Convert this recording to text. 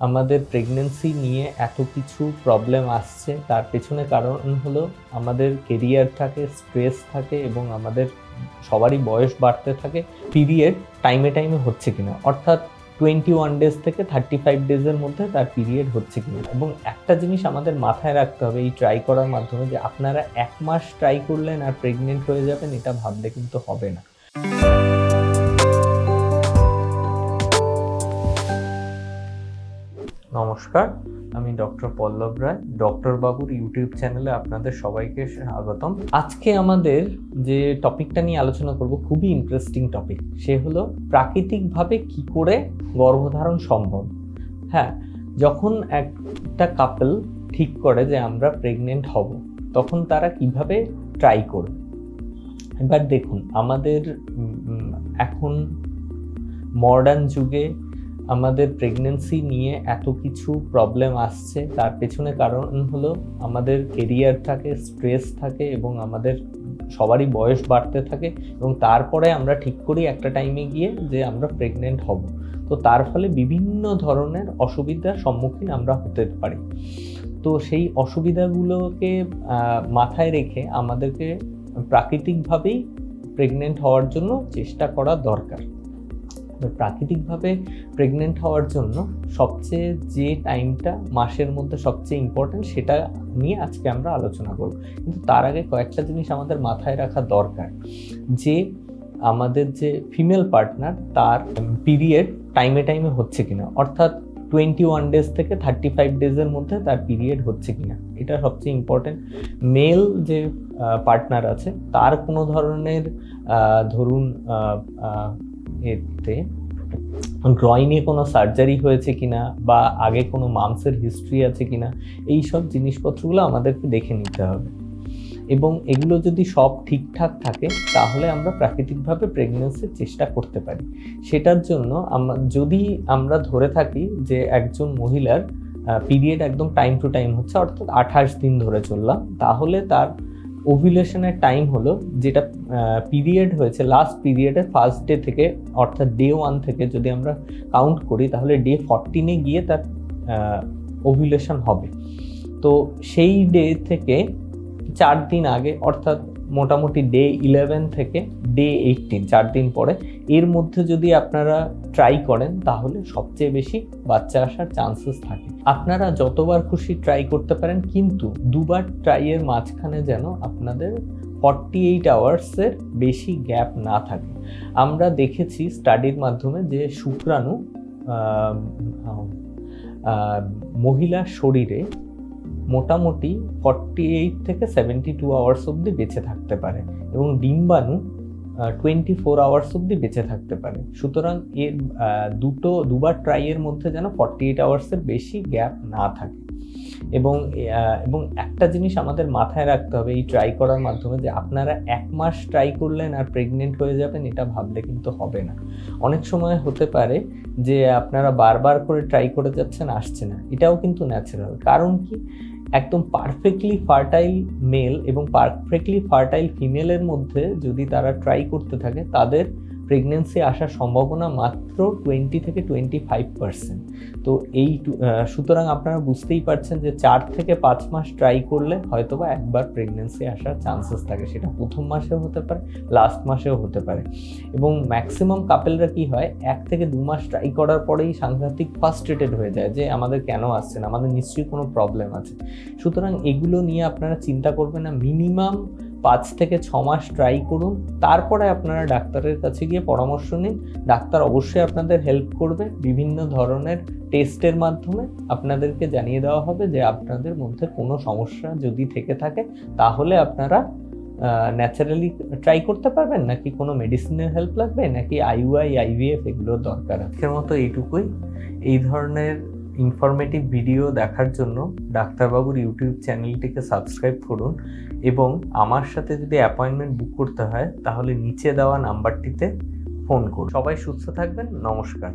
আমাদের প্রেগনেন্সি নিয়ে এত কিছু প্রবলেম আসছে। তার পেছনে কারণ হলো আমাদের কেরিয়ার থাকে স্ট্রেস থাকে এবং আমাদের সবারই বয়স বাড়তে থাকে। পিরিয়ড টাইমে টাইমে হচ্ছে কিনা? অর্থাৎ টোয়েন্টি ওয়ান ডেজ থেকে থার্টি ফাইভ ডেজের মধ্যে তার পিরিয়ড হচ্ছে কিনা? এবং একটা জিনিস আমাদের মাথায় রাখতে হবে এই ট্রাই করার মাধ্যমে যে আপনারা এক মাস ট্রাই করলেন আর প্রেগনেন্ট হয়ে যাবেন, এটা ভাবলে কিন্তু হবে না। নমস্কার, আমি ডক্টর পল্লব রায়, ডক্টর বাবুর ইউটিউব চ্যানেলে আপনাদের সবাইকে স্বাগতম। আজকে আমাদের যে টপিকটা নিয়ে আলোচনা করব, খুবই ইন্টারেস্টিং টপিক সে হলো প্রাকৃতিকভাবে কি করে গর্ভধারণ সম্ভব? হ্যাঁ যখন একটা কাপল ঠিক করে যে আমরা প্রেগনেন্ট হব, তখন তারা কীভাবে ট্রাই করবে? এবার দেখুন, আমাদের এখন মডার্ন যুগে আমাদের প্রেগনেন্সি নিয়ে এত কিছু প্রবলেম আসছে, তার পেছনে কারণ হলো আমাদের কেরিয়ার থাকে স্ট্রেস থাকে এবং আমাদের সবারই বয়স বাড়তে থাকে এবং তারপরে আমরা ঠিক করি একটা টাইমে গিয়ে যে আমরা প্রেগনেন্ট হব। তো তার ফলে বিভিন্ন ধরনের অসুবিধার সম্মুখীন আমরা হতে পারি। তো সেই অসুবিধাগুলোকে মাথায় রেখে আমাদেরকে প্রাকৃতিকভাবেই প্রেগনেন্ট হওয়ার জন্য চেষ্টা করা দরকার। তো প্রাকৃতিকভাবে প্রেগনেন্ট হওয়ার জন্য সবচেয়ে যে টাইমটা মাসের মধ্যে সবচেয়ে ইম্পর্ট্যান্ট সেটা নিয়ে আজকে আমরা আলোচনা করব। কিন্তু তার আগে কয়েকটা জিনিস আমাদের মাথায় রাখা দরকার যে আমাদের যে ফিমেল পার্টনার তার পিরিয়ড টাইমে টাইমে হচ্ছে কিনা। অর্থাৎ টোয়েন্টি ওয়ান ডেজ থেকে থার্টি ফাইভ ডেজের মধ্যে তার পিরিয়ড হচ্ছে কিনা। এটা সবচেয়ে ইম্পর্টেন্ট মেল যে পার্টনার আছে, তার কোনো ধরনের ধরুন এতে গ্রয়নে কোনো সার্জারি হয়েছে কিনা বা আগে কোনো মাংসের হিস্ট্রি আছে কিনা এই সব জিনিসপত্রগুলো আমাদেরকে দেখে নিতে হবে। এবং এগুলো যদি সব ঠিকঠাক থাকে, তাহলে আমরা প্রাকৃতিকভাবে প্রেগনেন্সির চেষ্টা করতে পারি। সেটার জন্য আমরা যদি আমরা ধরে থাকি যে একজন মহিলার পিরিয়ড একদম টাইম টু টাইম হচ্ছে, অর্থাৎ আঠাশ দিন ধরে চললাম, তাহলে তার ওভিলেশনের টাইম হলো যেটা পিরিয়ড হয়েছে লাস্ট পিরিয়ডের ফার্স্ট ডে থেকে, অর্থাৎ ডে ওয়ান থেকে যদি আমরা কাউন্ট করি, তাহলে ডে ফরটিনে গিয়ে তার ওভিলেশন হবে। তো সেই ডে থেকে চার দিন আগে, অর্থাৎ মোটামুটি ডে ইলেভেন থেকে ডে এইটিন চার দিন পরে। এর মধ্যে যদি আপনারা ট্রাই করেন, তাহলে সবচেয়ে বেশি বাচ্চা আসার চান্সেস থাকে। আপনারা যতবার খুশি ট্রাই করতে পারেন, কিন্তু দুবার ট্রাইয়ের মাঝখানে যেন আপনাদের ফর্টি এইট আওয়ার্সের বেশি গ্যাপ না থাকে। আমরা দেখেছি স্টাডির মাধ্যমে যে শুক্রাণু মহিলার শরীরে মোটামুটি ফর্টি এইট থেকে সেভেন্টি টু আওয়ার্স অবধি বেঁচে থাকতে পারে এবং ডিম্বাণু টোয়েন্টি ফোর আওয়ার্স অবধি বেঁচে থাকতে পারে। সুতরাং এর দুটো, দুবার ট্রাইয়ের মধ্যে যেন ফর্টি এইট আওয়ার্সের বেশি গ্যাপ না থাকে। এবং এবং একটা জিনিস আমাদের মাথায় রাখতে হবে এই ট্রাই করার মাধ্যমে যে আপনারা এক মাস ট্রাই করলেন আর প্রেগনেন্ট হয়ে যাবেন, এটা ভাবলে কিন্তু হবে না। অনেক সময় হতে পারে যে আপনারা বারবার করে ট্রাই করে যাচ্ছেন, আসছে না। এটাও কিন্তু ন্যাচারাল কারণ কি? একদম পারফেক্টলি ফার্টাইল মেল এবং পারফেক্টলি ফার্টাইল ফিমেলের মধ্যে যদি তারা ট্রাই করতে থাকে, তাদের প্রেগনেন্সি আসার সম্ভাবনা মাত্র টোয়েন্টি থেকে টোয়েন্টি ফাইভ পার্সেন্ট তো এই সুতরাং আপনারা বুঝতেই পারছেন যে চার থেকে পাঁচ মাস ট্রাই করলে হয়তো বা একবার প্রেগনেন্সি আসার চান্সেস থাকে। সেটা প্রথম মাসেও হতে পারে লাস্ট মাসেও হতে পারে। এবং ম্যাক্সিমাম কাপেলরা কি হয়, এক থেকে দু মাস ট্রাই করার পরেই সাংঘাতিক ফার্স্ট্রেটেড হয়ে যায় যে আমাদের কেন আসছে না, আমাদের নিশ্চয়ই কোনো প্রবলেম আছে। সুতরাং এগুলো নিয়ে আপনারা চিন্তা করবেন না মিনিমাম পাঁচ থেকে ছ মাস ট্রাই করুন। তারপরে আপনারা ডাক্তারের কাছে গিয়ে পরামর্শ নিন। ডাক্তার অবশ্যই আপনাদের হেল্প করবে। বিভিন্ন ধরনের টেস্টের মাধ্যমে আপনাদেরকে জানিয়ে দেওয়া হবে যে আপনাদের মধ্যে কোনো সমস্যা যদি থেকে থাকে, তাহলে আপনারা ন্যাচারালি ট্রাই করতে পারবেন? নাকি কোনো মেডিসিনের হেল্প লাগবে? নাকি আইইউআই আইভিএফ এগুলোর দরকার আজকের মতো এইটুকুই। এই ধরনের ইনফরমেটিভ ভিডিও দেখার জন্য ডাক্তারবাবুর ইউটিউব চ্যানেলটিকে সাবস্ক্রাইব করুন এবং আমার সাথে যদি অ্যাপয়েন্টমেন্ট বুক করতে হয়, তাহলে নিচে দেওয়া নাম্বারটিতে ফোন করুন। সবাই সুস্থ থাকবেন, নমস্কার।